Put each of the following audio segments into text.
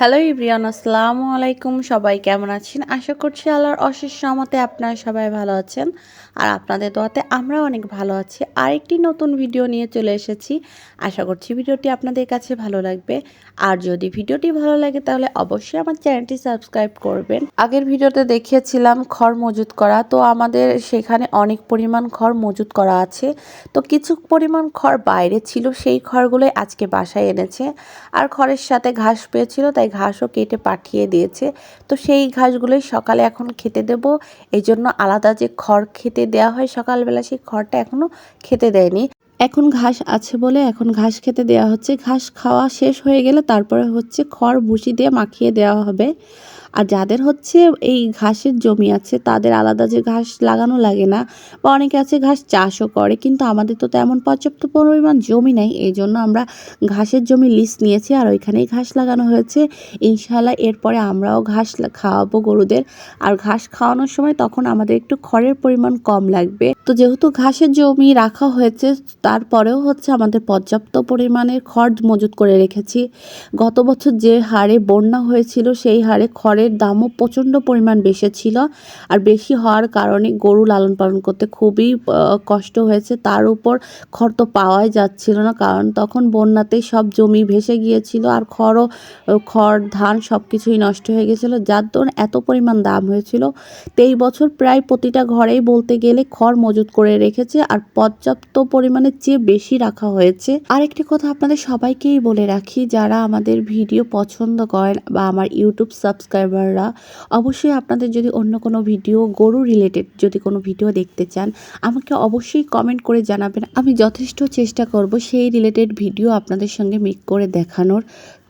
Hello ইব্রিয়ান আসসালামু আলাইকুম সবাই কেমন আছেন? আশা করছি আল্লাহর অশেষ সহমতে আপনারা সবাই ভালো আছেন। আর আপনাদের দোয়াতে আমরা অনেক ভালো আছি। আরেকটি নতুন ভিডিও নিয়ে চলে এসেছি। আশা করছি ভিডিওটি আপনাদের কাছে ভালো লাগবে। আর যদি ভিডিওটি ভালো লাগে, তাহলে অবশ্যই আমার চ্যানেলটি সাবস্ক্রাইব করবেন। আগের ভিডিওতে দেখিয়েছিলাম খড় মজুত করা। তো আমাদের সেখানে অনেক পরিমাণ খড় মজুত করা আছে। তো কিছু পরিমাণ খড় বাইরে ছিল। সেই খড়গুলোই আজকে বাসায় এনেছে। আর খড়ের সাথে ঘাস পেয়েছিল, তাই ঘাসও কেটে পাঠিয়ে দিয়েছে। তো সেই ঘাসগুলোই সকালে এখন খেতে দেব। এই জন্য আলাদা যে খড় খেতে দেওয়া হয় সকালবেলা, সেই খড়টা এখনও খেতে দেয়নি। এখন ঘাস আছে বলে এখন ঘাস খেতে দেওয়া হচ্ছে। ঘাস খাওয়া শেষ হয়ে গেলে তারপরে হচ্ছে খড় ভুসি দিয়ে মাখিয়ে দেওয়া হবে। আর যাদের হচ্ছে এই ঘাসের জমি আছে, তাদের আলাদা যে ঘাস লাগানো লাগে না বা অনেকে আছে ঘাস চাষও করে, কিন্তু আমাদের তো তেমন পর্যাপ্ত পরিমাণ জমি নাই এই জন্য আমরা ঘাসের জমি লিস্ট নিয়েছি আর ওইখানেই ঘাস লাগানো হয়েছে। ইনশাল্লাহ এরপরে আমরাও ঘাস খাওয়াবো গরুদের। আর ঘাস খাওয়ানোর সময় তখন আমাদের একটু খড়ের পরিমাণ কম লাগবে। তো যেহেতু ঘাসের জমি রাখা হয়েছে, তারপরেও হচ্ছে আমাদের পর্যাপ্ত পরিমাণের খড় মজুত করে রেখেছি। গত বছর যে হারে বন্যা হয়েছিল, সেই হারে খড়ের দামও প্রচণ্ড পরিমাণ বেশি ছিল আর বেশি হওয়ার কারণে গরু লালন পালন করতে খুবই কষ্ট হয়েছে। তার উপর খড় তো পাওয়াই যাচ্ছিল না, কারণ তখন বন্যাতেই সব জমি ভেসে গিয়েছিল আর খড়ও খড়, ধান সব কিছুই নষ্ট হয়ে গেছিল, যার দরুন এত পরিমাণ দাম হয়েছিল। তেই বছর প্রায় প্রতিটা ঘরেই বলতে গেলে খড় মজুত করে রেখেছে আর পর্যাপ্ত পরিমাণের চেয়ে বেশি রাখা হয়েছে। আরেকটি কথা আপনাদের সবাইকেই বলে রাখি, যারা আমাদের ভিডিও পছন্দ করেন বা আমার ইউটিউব সাবস্ক্রাইবাররা অবশ্যই আপনাদের যদি অন্য কোনো ভিডিও গরু রিলেটেড যদি কোনো ভিডিও দেখতে চান, আমাকে অবশ্যই কমেন্ট করে জানাবেন। আমি যথেষ্ট চেষ্টা করব সেই রিলেটেড ভিডিও আপনাদের সঙ্গে মেক করে দেখানোর।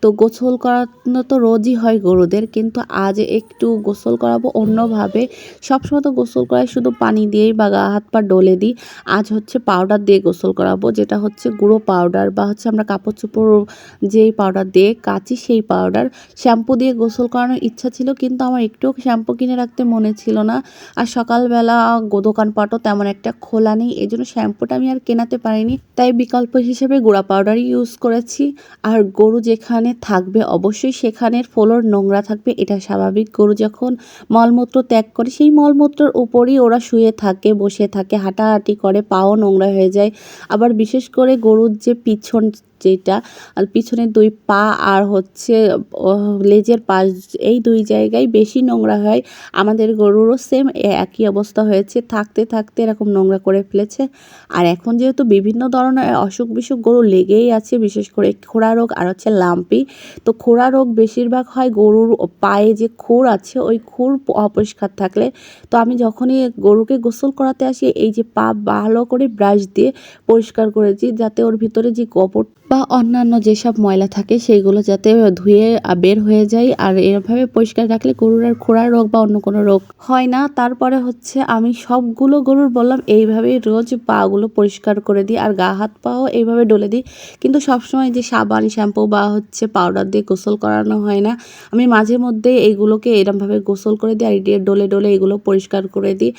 তো গোসল করানো তো রোজই হয় গরুদের, কিন্তু আজ একটু গোসল করাবো অন্যভাবে। সবসময় তো গোসল করাই শুধু পানি দিয়েই বা গা হাত পা ডলে দিই। আজ হচ্ছে পাউডার দিয়ে গোসল করাবো, যেটা হচ্ছে গুঁড়ো পাউডার বা হচ্ছে আমরা কাপড় চোপড় যেই পাউডার দিয়ে কাচি সেই পাউডার শ্যাম্পু দিয়ে গোসল করানোর ইচ্ছা ছিল, কিন্তু আমার একটুও শ্যাম্পু কিনে রাখতে মনে ছিল না। আর সকালবেলা দোকানপাটও তেমন একটা খোলা নেই এই জন্য শ্যাম্পুটা আমি আর কেনাতে পারিনি। তাই বিকল্প হিসেবে গুঁড়া পাউডারই ইউজ করেছি। আর গরু যেখানে যেখানে থাকবে, অবশ্যই সেখানের ফ্লোর নোংরা থাকবে, এটা স্বাভাবিক। গরু যখন মলমূত্র ত্যাগ করে, সেই মলমূত্রর উপরই ওরা শুয়ে থাকে, বসে থাকে, হাঁটাহাঁটি করে, পাও নোংরা হয়ে যায়। আবার বিশেষ করে গরুর যে পিছন যেটা, আর পিছনের দুই পা আর হচ্ছে লেজের পাশ, এই দুই জায়গায় বেশি নোংরা হয়। আমাদের গরুরও সেম একই অবস্থা হয়েছে। থাকতে থাকতে এরকম নোংরা করে ফেলেছে। আর এখন যেহেতু বিভিন্ন ধরনের অসুখ বিসুখ গরু লেগেই আছে, বিশেষ করে খোড়া রোগ আর হচ্ছে লাম্পি, তো খোড়া রোগ বেশিরভাগ হয় গরুর পায়ে যে খুর আছে, ওই খুর অপরিষ্কার থাকলে। তো আমি যখনই গরুকে গোসল করাতে আসি, এই যে পা ভালো করে ব্রাশ দিয়ে পরিষ্কার করেছি, যাতে ওর ভিতরে যে গোবর বা অন্যান্য যেসব ময়লা থাকে, সেইগুলো যাতে ধুয়ে বের হয়ে যায়। আর এভাবে পরিষ্কার রাখলে গরুর আর খোড়া রোগ বা অন্য কোনো রোগ হয় না। তারপরে হচ্ছে আমি সবগুলো গরুর বললাম, এইভাবেই রোজ পাগুলো পরিষ্কার করে দিই আর গা, হাত পাও এইভাবে ডলে দিই। কিন্তু সবসময় যে সাবান, শ্যাম্পু বা হচ্ছে পাউডার দিয়ে গোসল করানো হয় না। আমি মাঝে মধ্যে এইগুলোকে এরমভাবে গোসল করে দিই আর ডলে ডলে এগুলো পরিষ্কার করে দিই।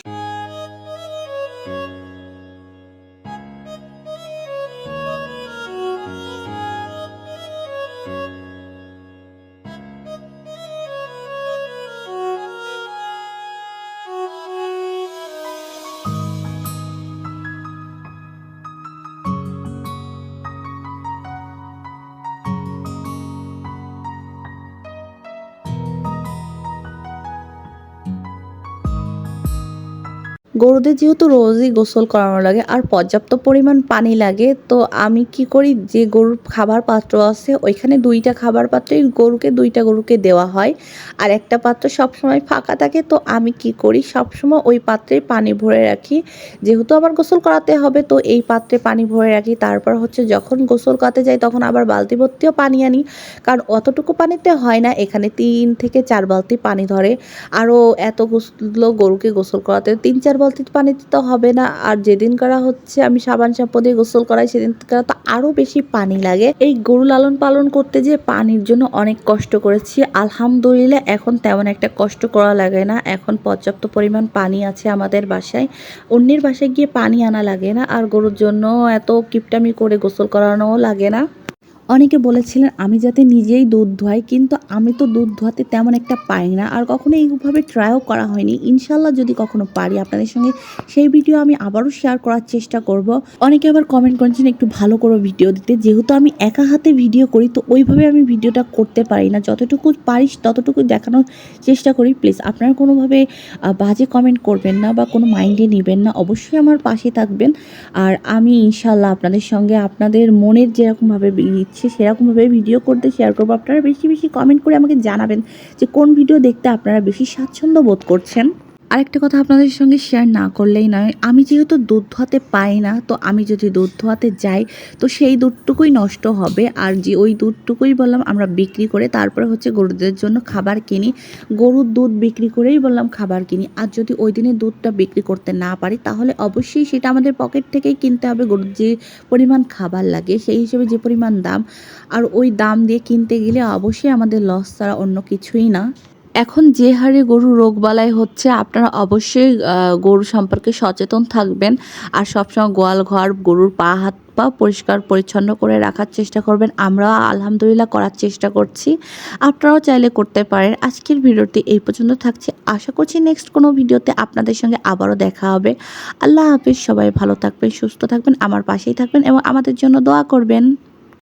গরুদের যেহেতু রোজই গোসল করানো লাগে আর পর্যাপ্ত পরিমাণ পানি লাগে, তো আমি কি করি যে গরুর খাবার পাত্র আছে, ওইখানে দুইটা খাবার পাত্রই গরুকে দুইটা গরুকে দেওয়া হয়। আর একটা পাত্র সবসময় ফাঁকা থাকে, তো আমি কি করি, সবসময় ওই পাত্রে পানি ভরে রাখি। যেহেতু আবার গোসল করাতে হবে, তো এই পাত্রে পানি ভরে রাখি। তারপর হচ্ছে যখন গোসল করাতে যাই, তখন আবার বালতি ভর্তিও পানি আনি। কারণ অতটুকু পানিতে হয় না, এখানে তিন থেকে চার বালতি পানি ধরে। আরও এত গোসল গরুকে গোসল করাতে তিন চার বালতি পানিতে তো হবে না। আর যেদিন করা হচ্ছে, আমি সাবান শ্যাম্পু দিয়ে গোসল করাই, সেদিন করা তো আরও বেশি পানি লাগে। এই গরু লালন পালন করতে যে পানির জন্য অনেক কষ্ট করেছি, আলহামদুলিল্লাহ এখন তেমন একটা কষ্ট করা লাগে না। এখন পর্যাপ্ত পরিমাণ পানি আছে আমাদের বাসায়। অন্যের বাসায় গিয়ে পানি আনা লাগে না, আর গরুর জন্য এত কিপটামি করে গোসল করানোও লাগে না। অনেকে বলেছিলেন, আমি যাতে নিজেই দুধ ধোয়াই, কিন্তু আমি তো দুধ ধোয়াতে তেমন একটা পারি না। আর কখনো এইভাবে ট্রাইও করা হয়নি। ইনশাল্লাহ যদি কখনো পারি আপনাদের সঙ্গে সেই ভিডিও আমি আবারও শেয়ার করার চেষ্টা করব। অনেকে আবার কমেন্ট করেছেন, একটু ভালো করে ভিডিও দিতে। যেহেতু আমি একা হাতে ভিডিও করি, তো ওইভাবে আমি ভিডিওটা করতে পারি না। যতটুকু পারি ততটুকু দেখানোর চেষ্টা করি। প্লিজ আপনারা কোনোভাবে বাজে কমেন্ট করবেন না বা কোনো মাইন্ডে নেবেন না। অবশ্যই আমার পাশে থাকবেন। আর আমি ইনশাল্লাহ আপনাদের সঙ্গে আপনাদের মনের যেরকমভাবে ইচ্ছে সেরকমভাবে ভিডিও করতে শেয়ার করব। আপনারা বেশি বেশি কমেন্ট করে আমাকে জানাবেন যে কোন ভিডিও দেখতে আপনারা বেশি স্বাচ্ছন্দ্য বোধ করছেন। আরেকটা কথা আপনাদের সঙ্গে শেয়ার না করলেই নয়, আমি যেহেতু দুধ ধোয়াতে পাই না, তো আমি যদি দুধ ধোয়াতে যাই, তো সেই দুধটুকুই নষ্ট হবে। আর যে ওই দুধটুকুই বললাম আমরা বিক্রি করে তারপরে হচ্ছে গরুদের জন্য খাবার কিনি, গরুর দুধ বিক্রি করেই বললাম খাবার কিনি। আর যদি ওই দিনে দুধটা বিক্রি করতে না পারি, তাহলে অবশ্যই সেটা আমাদের পকেট থেকেই কিনতে হবে। গরুর যে পরিমাণ খাবার লাগে, সেই হিসেবে যে পরিমাণ দাম, আর ওই দাম দিয়ে কিনতে গেলে অবশ্যই আমাদের লস ছাড়া অন্য কিছুই না। এখন যে হারে গরু রোগবালাই হচ্ছে, আপনারা অবশ্যই গরু সম্পর্কে সচেতন থাকবেন আর সবসময় গোয়াল ঘর, গরুর পা, হাত পা পরিষ্কার, পরিচ্ছন্ন করে রাখার চেষ্টা করবেন। আমরাও আলহামদুলিল্লাহ করার চেষ্টা করছি। আপনারাও চাইলে করতে পারেন। আজকের ভিডিওটি এই পর্যন্ত থাকছে। আশা করছি নেক্সট কোনো ভিডিওতে আপনাদের সঙ্গে আবারও দেখা হবে। আল্লাহ হাফিজ। সবাই ভালো থাকবেন, সুস্থ থাকবেন, আমার পাশেই থাকবেন এবং আমাদের জন্য দোয়া করবেন।